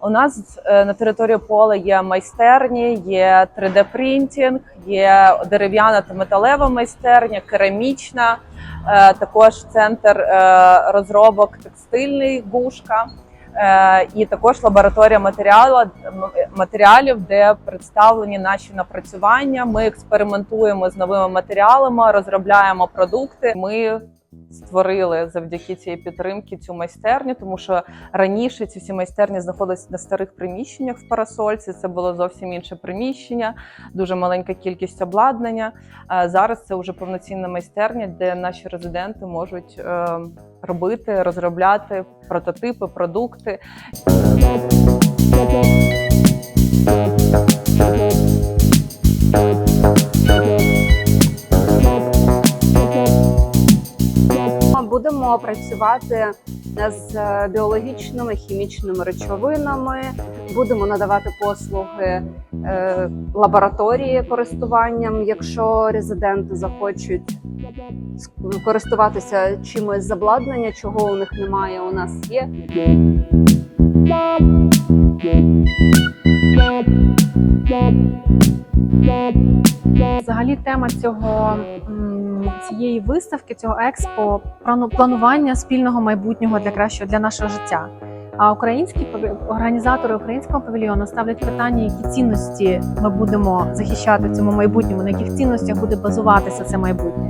У нас е, на території пола є майстерні, є 3D-принтинг, є дерев'яна та металева майстерня, керамічна, е, також центр е, розробок текстильний бушка. І також лабораторія матеріалів, де представлені наші напрацювання. Ми експериментуємо з новими матеріалами, розробляємо продукти. Ми створили завдяки цій підтримки цю майстерню, тому що раніше ці всі майстерні знаходились на старих приміщеннях в парасольці. Це було зовсім інше приміщення, дуже маленька кількість обладнання. Зараз це вже повноцінна майстерня, де наші резиденти можуть е, робити, розробляти прототипи, продукти. Будемо працювати з біологічними хімічними речовинами, будемо надавати послуги е, лабораторії користуванням, якщо резиденти захочуть користуватися чимось з обладнання, чого у них немає, у нас є. Взагалі тема цього цієї виставки, цього експо плану- планування спільного майбутнього для кращого для нашого життя. А українські організатори українського павільйону ставлять питання, які цінності ми будемо захищати в цьому майбутньому, на яких цінностях буде базуватися це майбутнє.